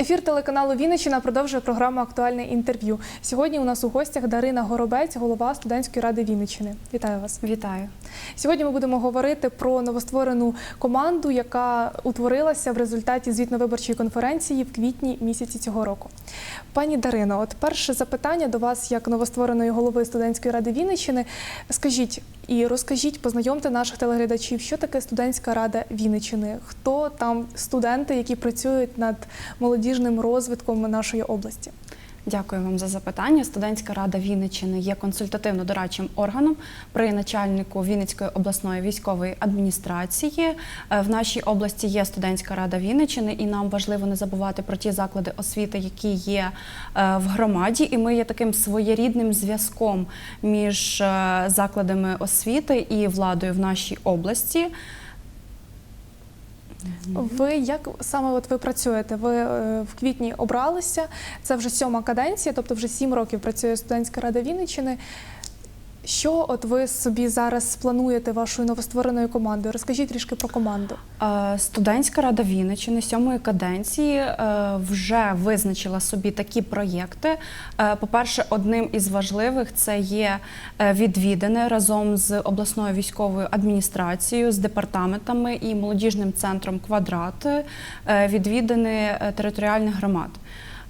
Ефір телеканалу Вінниччина продовжує програму Актуальне інтерв'ю. Сьогодні у нас у гостях Дарина Горобець, голова студентської ради Вінниччини. Вітаю вас. Вітаю. Сьогодні ми будемо говорити про новостворену команду, яка утворилася в результаті звітно-виборчої конференції в квітні місяці цього року. Пані Дарино, от перше запитання до вас, як новоствореної голови студентської ради Вінниччини. Скажіть і розкажіть, познайомте наших телеглядачів, що таке студентська рада Вінниччини, хто там студенти, які працюють над молодіжним розвитком нашої області. Дякую вам за запитання. Студентська рада Вінниччини є консультативно-дорадчим органом при начальнику Вінницької обласної військової адміністрації. Е, В нашій області є студентська рада Вінниччини, і нам важливо не забувати про ті заклади освіти, які є е, в громаді. І ми є таким своєрідним зв'язком між е, закладами освіти і владою в нашій області. Ви як саме от ви працюєте? Ви е, в квітні обралися. Це вже сьома каденція, тобто вже сім років працює студентська рада Вінниччини. Що от ви собі зараз плануєте вашою новоствореною командою? Розкажіть трішки про команду. Е, Студентська рада Вінниччини сьомої каденції е, вже визначила собі такі проєкти. Е, По-перше, одним із важливих це є відвідини разом з обласною військовою адміністрацією, з департаментами і молодіжним центром Квадрат відвідини територіальних громад.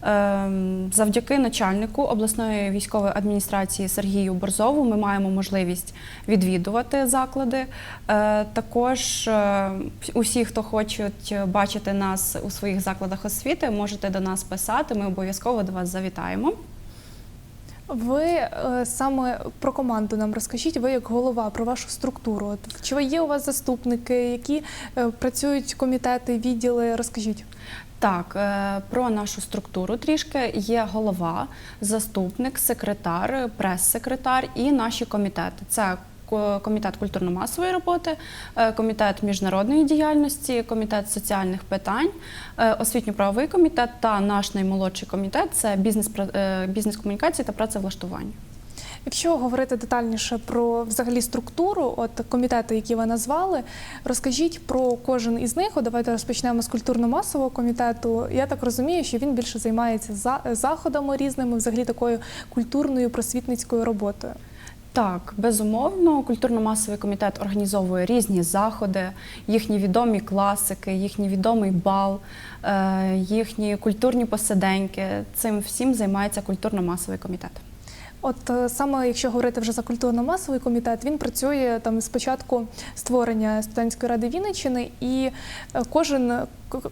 Ем, Завдяки начальнику обласної військової адміністрації Сергію Борзову ми маємо можливість відвідувати заклади. Е, Також е, усі, хто хочуть бачити нас у своїх закладах освіти, можете до нас писати. Ми обов'язково до вас завітаємо. Ви е, саме про команду нам розкажіть. Ви як голова про вашу структуру. От, чи є у вас заступники, які е, працюють комітети, відділи? Розкажіть. Так, е, про нашу структуру трішки є голова, заступник, секретар, прес-секретар і наші комітети. Це комітет культурно-масової роботи, е, комітет міжнародної діяльності, комітет соціальних питань, е, освітньо-правовий комітет та наш наймолодший комітет це бізнес е, бізнес-комунікації та працевлаштування. Якщо говорити детальніше про взагалі структуру, от комітети, які ви назвали, розкажіть про кожен із них. От давайте розпочнемо з культурно-масового комітету. Я так розумію, що він більше займається за- заходами різними, взагалі такою культурною просвітницькою роботою. Так, безумовно, культурно-масовий комітет організовує різні заходи, їхні відомі класики, їхній відомий бал, е, їхні культурні посиденьки. Цим всім займається культурно-масовий комітет. От е, саме якщо говорити вже за культурно-масовий комітет, він працює там з початку створення студентської ради Вінниччини, і е, кожен,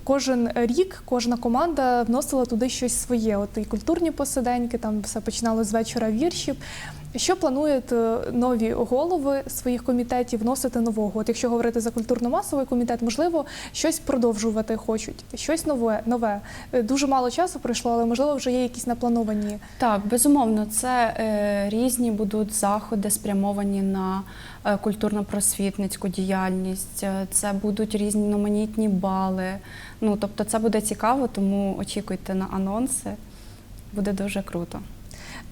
кожен рік кожна команда вносила туди щось своє. От і культурні посиденьки, там все починало з вечора віршів. Що планують е, нові голови своїх комітетів вносити нового? От якщо говорити за культурно-масовий комітет, можливо, щось продовжувати хочуть, щось нове. нове. Е, Дуже мало часу пройшло, але можливо вже є якісь наплановані Так, безумовно, це е, різні будуть заходи, спрямовані на культурно-просвітницьку діяльність. Е, Це будуть різноманітні бали. Ну тобто, це буде цікаво, тому очікуйте на анонси. Буде дуже круто.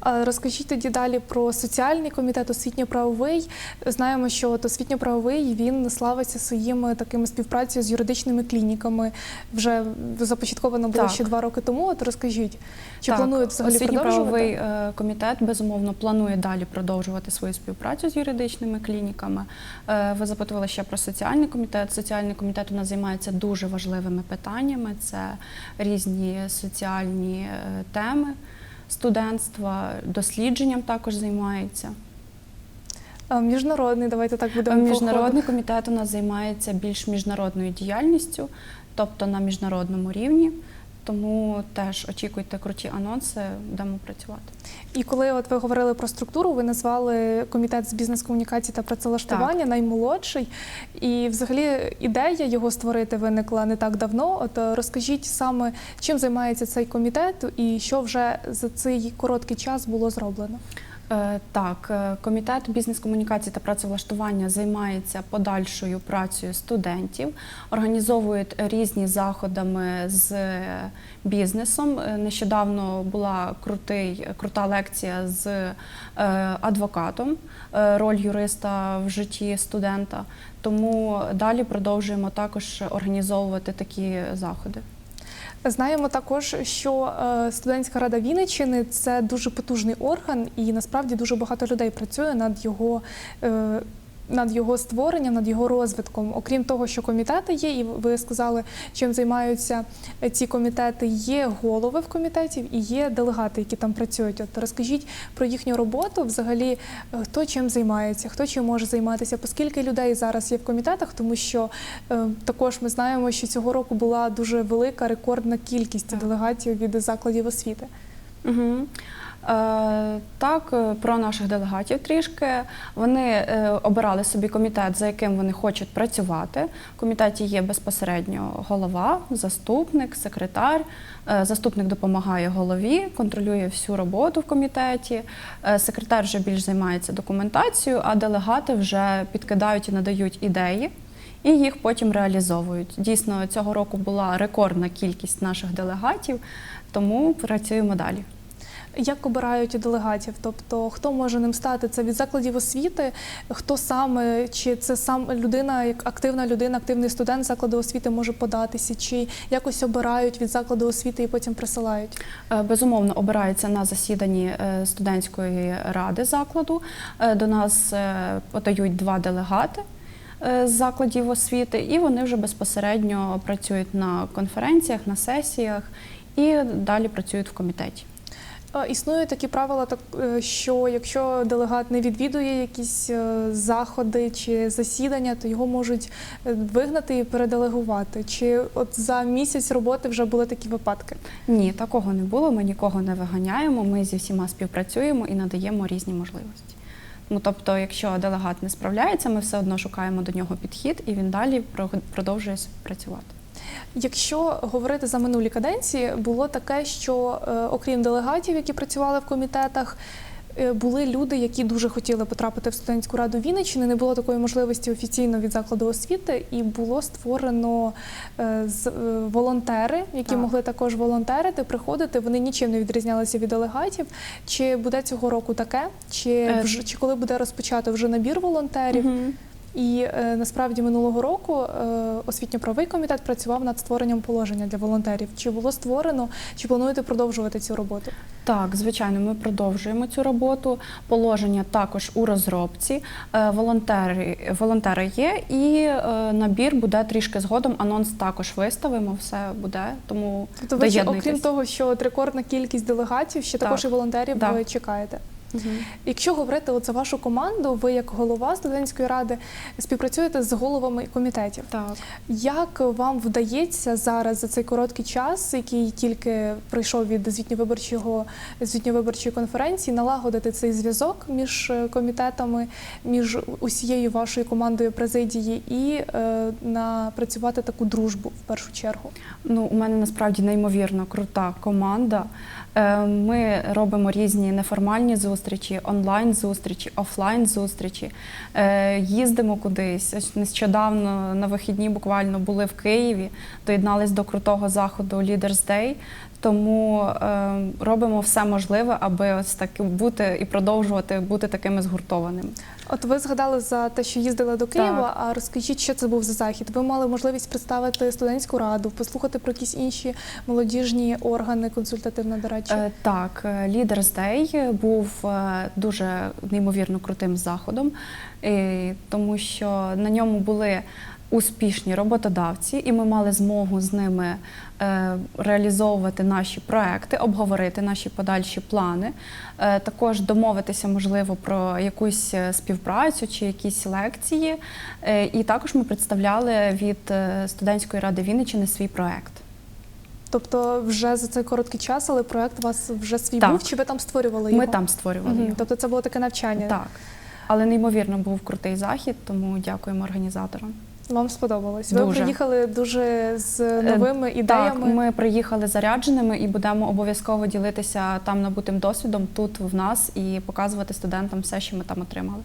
Розкажіть тоді далі про соціальний комітет, освітньо-правовий. Знаємо, що от освітньо-правовий він славиться своїми такими співпрацею з юридичними клініками. Вже започатковано було Так. ще два роки тому. От розкажіть, чи Так, планують взагалі освітньо-правовий продовжувати? е, комітет безумовно планує далі продовжувати свою співпрацю з юридичними клініками. Е, Ви запитували ще про соціальний комітет. Соціальний комітет у нас займається дуже важливими питаннями. Це різні соціальні е, теми студентства, дослідженням також займається. А Міжнародний, давайте так будемо Міжнародний комітет у нас займається більш міжнародною діяльністю, тобто на міжнародному рівні. Тому теж очікуйте круті анонси, будемо працювати. І коли от ви говорили про структуру, ви назвали комітет з бізнес-комунікації та працевлаштування наймолодший. І взагалі ідея його створити виникла не так давно. От е, розкажіть саме, чим займається цей комітет і що вже за цей короткий час було зроблено. Е, Так, е, комітет бізнес-комунікації та працевлаштування займається подальшою працею студентів, організовують різні заходами з бізнесом. Е, Нещодавно була крутий, крута лекція з адвокатом, роль юриста в житті студента. Тому далі продовжуємо також організовувати такі заходи. Знаємо також, що е, студентська рада Вінниччини це дуже потужний орган, і насправді дуже багато людей працює над його. Над його створенням, над його розвитком, окрім того, що комітети є, і ви сказали, чим займаються ці комітети. Є голови в комітетів і є делегати, які там працюють. От розкажіть про їхню роботу. Взагалі, е, хто чим займається, хто чим може займатися, оскільки людей зараз є в комітетах, тому що е, також ми знаємо, що цього року була дуже велика рекордна кількість Так. делегатів від закладів освіти. Угу. Е, так, е, про наших делегатів трішки. Вони е, обирали собі комітет, за яким вони хочуть працювати. В комітеті є безпосередньо голова, заступник, секретар. Заступник допомагає голові, контролює всю роботу в комітеті. Секретар вже більш займається документацією, а делегати вже підкидають і надають ідеї. І їх потім реалізовують. Дійсно, цього року була рекордна кількість наших делегатів, тому працюємо далі. Як обирають делегатів? Тобто, хто може ним стати? Це від закладів освіти, хто саме, чи це сам людина, як активна людина, активний студент закладу освіти може податися, чи якось обирають від закладу освіти і потім присилають? Е, Безумовно, обирається на засіданні е, студентської ради закладу. Е, До нас подають два делегати з закладів освіти, і вони вже безпосередньо працюють на конференціях, на сесіях і далі працюють в комітеті. Існують такі правила, так е, що якщо делегат не відвідує якісь е, заходи чи засідання, то його можуть е, вигнати і переделегувати. Чи от за місяць роботи вже були такі випадки? Ні, такого не було. Ми нікого не виганяємо. Ми зі всіма співпрацюємо і надаємо різні можливості. Ну тобто, якщо делегат не справляється, ми все одно шукаємо до нього підхід, і він далі про- продовжує працювати. Якщо говорити за минулі каденції, було таке, що е, окрім делегатів, які працювали в комітетах, е, були люди, які дуже хотіли потрапити в студентську раду Вінниччини. Не було такої можливості офіційно від закладу освіти, і було створено е, з- волонтери, які Так. могли також волонтерити, приходити. Вони нічим не відрізнялися від делегатів. Чи буде цього року таке? Чи вже чи коли буде розпочато вже набір волонтерів? Мгм. І е, насправді минулого року е, освітньо-правовий комітет працював над створенням положення для волонтерів. Чи було створено, чи плануєте продовжувати цю роботу? Так, звичайно, ми продовжуємо цю роботу. Положення також у розробці. Е, Волонтери, волонтери є, і набір буде трішки згодом. Анонс також виставимо. Все буде. Тому Тобто, ви окрім того, що от рекордна кількість делегатів, ще Так. також і волонтерів Так. ви чекаєте. Мгм. Якщо говорити от за вашу команду, ви як голова студентської ради співпрацюєте з головами комітетів. Так. Як вам вдається зараз за цей короткий час, який тільки пройшов від звітньовиборчого звітньовиборчої конференції, налагодити цей зв'язок між е, комітетами, між усією вашою командою президії і е, напрацювати таку дружбу в першу чергу? Ну, у мене насправді неймовірно крута команда. Е, Ми робимо різні неформальні зустрічі, онлайн зустрічі, офлайн зустрічі. Е, Їздимо кудись. Ось нещодавно на вихідні буквально були в Києві, доєднались до крутого заходу Leaders Day. Тому е, робимо все можливе, аби ось так бути і продовжувати бути такими згуртованими. От ви згадали за те, що їздили до Києва. А розкажіть, що це був за захід? Ви мали можливість представити студентську раду, послухати про якісь інші молодіжні органи консультативно-дорадчі? Е, Так, е, Leaders Day був е, дуже неймовірно крутим заходом, е, тому що на ньому були успішні роботодавці, і ми мали змогу з ними е, реалізовувати наші проекти, обговорити наші подальші плани, е, також домовитися, можливо, про якусь е, співпрацю чи якісь лекції. І також ми представляли від студентської ради Вінниччини свій проект. Тобто, вже за цей короткий час, але проект у вас вже свій Так. був, чи ви там створювали його? Ми там створювали Мгм. його. Тобто це було таке навчання. Так. Але неймовірно був крутий захід, тому дякуємо організаторам. Вам сподобалось. Ви Дуже. приїхали дуже з Е, новими ідеями. Так, ми приїхали зарядженими і будемо обов'язково ділитися там набутим досвідом тут в нас і показувати студентам все, що ми там отримали.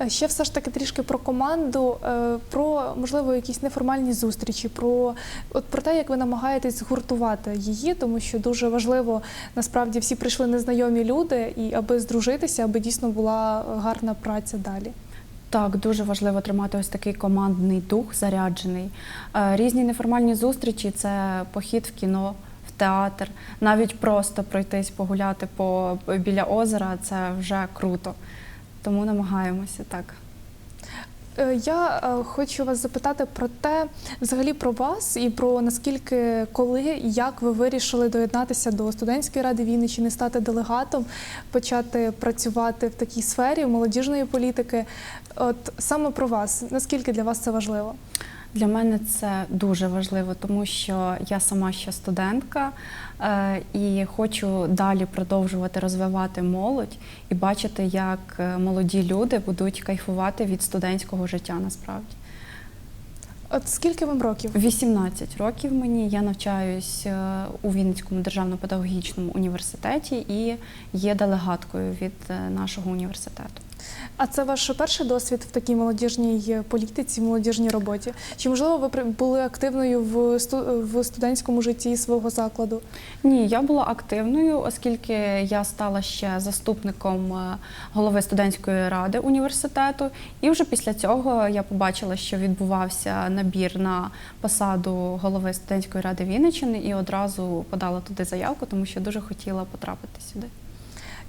Е, Ще все ж таки трішки про команду, е, про можливо якісь неформальні зустрічі, про от про те, як ви намагаєтесь згуртувати її, тому що дуже важливо насправді всі прийшли незнайомі люди, і аби здружитися, аби дійсно була гарна праця далі. Так, дуже важливо тримати ось такий командний дух заряджений. Е, Різні неформальні зустрічі це похід в кіно, в театр, навіть просто пройтись погуляти по біля озера це вже круто. Тому намагаємося так. Е, Я е, хочу вас запитати про те, взагалі про вас і про наскільки, коли як ви вирішили доєднатися до студентської ради Вінниччини, стати делегатом, почати працювати в такій сфері молодіжної політики. От саме про вас, наскільки для вас це важливо? Для мене це дуже важливо, тому що я сама ще студентка е, і хочу далі продовжувати розвивати молодь і бачити, як е, молоді люди будуть кайфувати від студентського життя насправді. От скільки вам років? 18 років мені я навчаюсь е, у Вінницькому державно педагогічному університеті і є делегаткою від нашого університету. А це ваш перший досвід в такій молодіжній політиці, молодіжній роботі? Чи можливо ви були активною в в студентському житті свого закладу? Ні, я була активною, оскільки я стала ще заступником е, голови студентської ради університету. І вже після цього я побачила, що відбувався набір на посаду голови студентської ради Вінниччини і одразу подала туди заявку, тому що дуже хотіла потрапити сюди.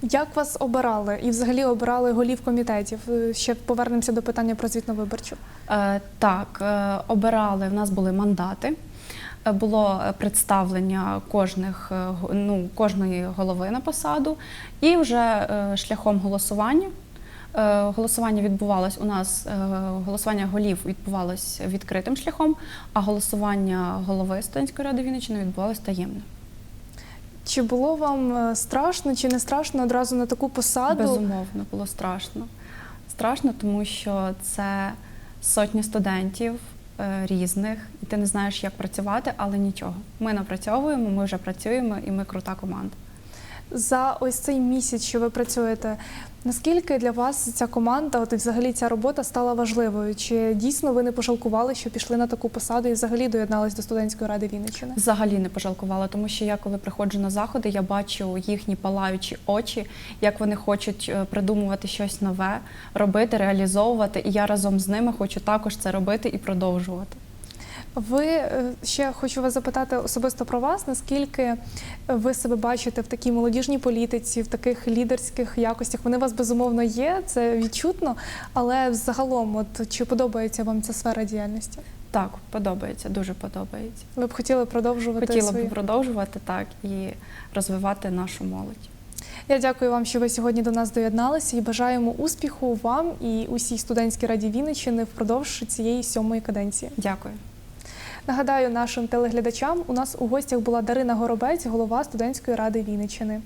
Як вас обирали і взагалі обирали голів комітетів? Е, Ще повернемося до питання про звітну виборчу. Е, Так, е, обирали, в нас були мандати. Е, Було представлення кожних, е, ну, кожної голови на посаду, і вже шляхом голосування. Голосування відбувалось у нас, голосування голів відбувалось відкритим шляхом, а голосування голови студентської ради Вінниччини відбувалось таємним. Чи було вам е, страшно чи не страшно одразу на таку посаду? Безумовно, було страшно. Страшно, тому що це сотні студентів е, різних, і ти не знаєш, як працювати, але нічого. Ми напрацьовуємо, ми вже працюємо, і ми крута команда. За ось цей місяць, що ви працюєте, наскільки для вас ця команда, от і взагалі ця робота стала важливою? Чи дійсно ви не пожалкували, що пішли на таку посаду і взагалі доєднались до студентської ради Вінниччини? Взагалі не пожалкувала, тому що я, коли приходжу на заходи, я бачу їхні палаючі очі, як вони хочуть е, придумувати щось нове, робити, реалізовувати. І я разом з ними хочу також це робити і продовжувати. Ви е, ще хочу вас запитати особисто про вас, наскільки ви себе бачите в такій молодіжній політиці, в таких лідерських якостях? Вони у вас безумовно є, це відчутно, але загалом, от чи подобається вам ця сфера діяльності? Так, подобається, дуже подобається. Ви б хотіли продовжувати Хотіла свої? б продовжувати так і розвивати нашу молодь. Я дякую вам, що ви сьогодні до нас доєдналися і бажаємо успіху вам і усій студентській раді Вінниччини впродовж цієї сьомої каденції. Дякую. Нагадаю нашим телеглядачам, у нас у гостях була Дарина Горобець, голова студентської ради Вінниччини.